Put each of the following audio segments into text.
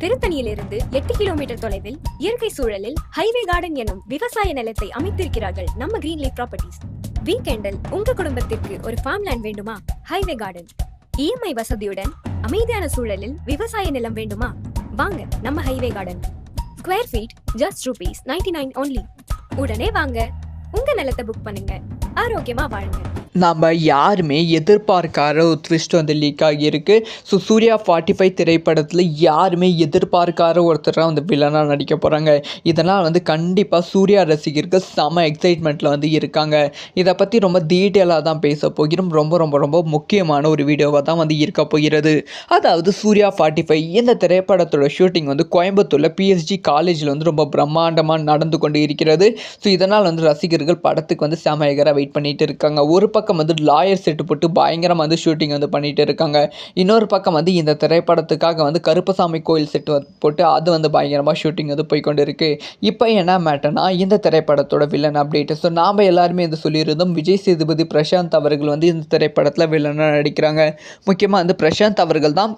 திருத்தணியிலிருந்து எட்டு கிலோமீட்டர் தொலைவில் இயற்கை சூழலில் ஹைவே கார்டன் எனும் விவசாய நிலத்தை அமைத்திருக்கிறார்கள் நம்ம கிரீன்லீஃப் ப்ராப்பர்ட்டிஸ் வீக்கெண்டில் உங்க குடும்பத்திற்கு ஒரு ஃபார்ம் லேண்ட் வேண்டுமா ஹைவே கார்டன் இஎம்ஐ வசதியுடன் அமைதியான சூழலில் விவசாய நிலம் வேண்டுமா? வாங்க நம்ம highway garden square feet just rupees ninety nine only உடனே வாங்க உங்க நிலத்தை புக் பண்ணுங்க. ஆரோக்கியமாக வாழுங்க. நம்ம யாருமே எதிர்பார்க்காத ஒரு ட்விஸ்ட் வந்து லீக் ஆகியிருக்கு. ஸோ சூர்யா ஃபார்ட்டி ஃபைவ் திரைப்படத்தில் யாருமே எதிர்பார்க்காத ஒருத்தராக வந்து வில்லனாக நடிக்க போகிறாங்க இதனால் வந்து கண்டிப்பாக சூர்யா ரசிகர்கள் செம எக்ஸைட்மெண்ட்டில் வந்து இருக்காங்க. இதை பற்றி ரொம்ப டீட்டெயிலாக தான் பேச போகிறோம். ரொம்ப ரொம்ப ரொம்ப முக்கியமான ஒரு வீடியோவாக தான் வந்து இருக்க போகிறது. அதாவது சூர்யா ஃபார்ட்டி ஃபைவ் இந்த திரைப்படத்தோட ஷூட்டிங் வந்து கோயம்புத்தூரில் பிஎஸ்ஜி காலேஜில் வந்து ரொம்ப பிரம்மாண்டமாக நடந்து கொண்டு இருக்கிறது. ஸோ இதனால் வந்து ரசிகர்கள் படத்துக்கு வந்து செம எகராக வெயிட் பண்ணிகிட்டு இருக்காங்க ஒரு பக்கம் வந்து லாயர் செட்டு போட்டு பயங்கரமாக வந்து ஷூட்டிங் வந்து பண்ணிகிட்டு இருக்காங்க இன்னொரு பக்கம் வந்து இந்த திரைப்படத்துக்காக வந்து கருப்பசாமி கோயில் செட்டு போட்டு அது வந்து பயங்கரமாக ஷூட்டிங் வந்து போய்கொண்டு இருக்குது இப்போ என்ன மேட்டர்னா இந்த திரைப்படத்தோட வில்லன் அப்டேட்டு ஸோ நாம் எல்லாருமே வந்து சொல்லியிருந்தோம். விஜய் சேதுபதி பிரசாந்த் அவர்கள் வந்து இந்த திரைப்படத்தில் வில்லனாக நடிக்கிறாங்க. முக்கியமாக வந்து பிரசாந்த் அவர்கள் தான்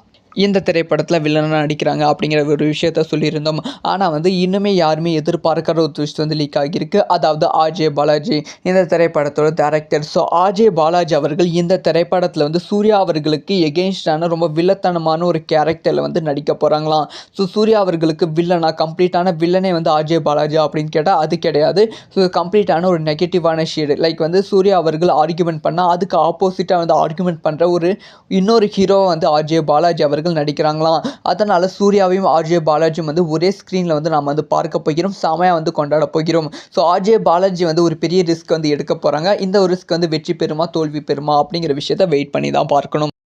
இந்த திரைப்படத்தில் வில்லனாக நடிக்கிறாங்க அப்படிங்கிற ஒரு விஷயத்த சொல்லியிருந்தோம். ஆனால் வந்து இன்னுமே யாருமே எதிர்பார்க்காத ஒரு ட்விஸ்ட் வந்து லீக் ஆகியிருக்கு. அதாவது ஆர்ஜே பாலாஜி இந்த திரைப்படத்தோட டேரக்டர் ஸோ ஆர்ஜே பாலாஜி அவர்கள் இந்த திரைப்படத்தில் வந்து சூர்யா அவர்களுக்கு எகெயின்ஸ்டான ரொம்ப வில்லத்தனமான ஒரு கேரக்டரில் வந்து நடிக்க போகிறாங்களாம் ஸோ சூர்யா அவர்களுக்கு வில்லனா கம்ப்ளீட்டான வில்லனே வந்து ஆர்ஜே பாலாஜி அப்படின்னு கேட்டால் அது கிடையாது. ஸோ கம்ப்ளீட்டான ஒரு நெகட்டிவான ஷேடு லைக் வந்து சூர்யா அவர்கள் ஆர்கியூமெண்ட் பண்ணால் அதுக்கு ஆப்போசிட்டாக வந்து ஆர்கியூமெண்ட் பண்ணுற ஒரு இன்னொரு ஹீரோ வந்து ஆர்ஜே பாலாஜி அவர் அவர்கள் நடிக்கிறாங்களாம் அதனால் சூர்யாவையும் ஆர்ஜே பாலாஜியும் வந்து ஒரே ஸ்க்ரீனில் வந்து நாம் வந்து பார்க்க போகிறோம். செமையாக வந்து கொண்டாட போகிறோம். ஸோ ஆர்ஜே பாலாஜி வந்து ஒரு பெரிய ரிஸ்க் வந்து எடுக்க போகிறாங்க இந்த ஒரு ரிஸ்க் வந்து வெற்றி பெறுமா தோல்வி பெறுமா அப்படிங்கிற விஷயத்த வெயிட் பண்ணி தான் பார்க்கணும்.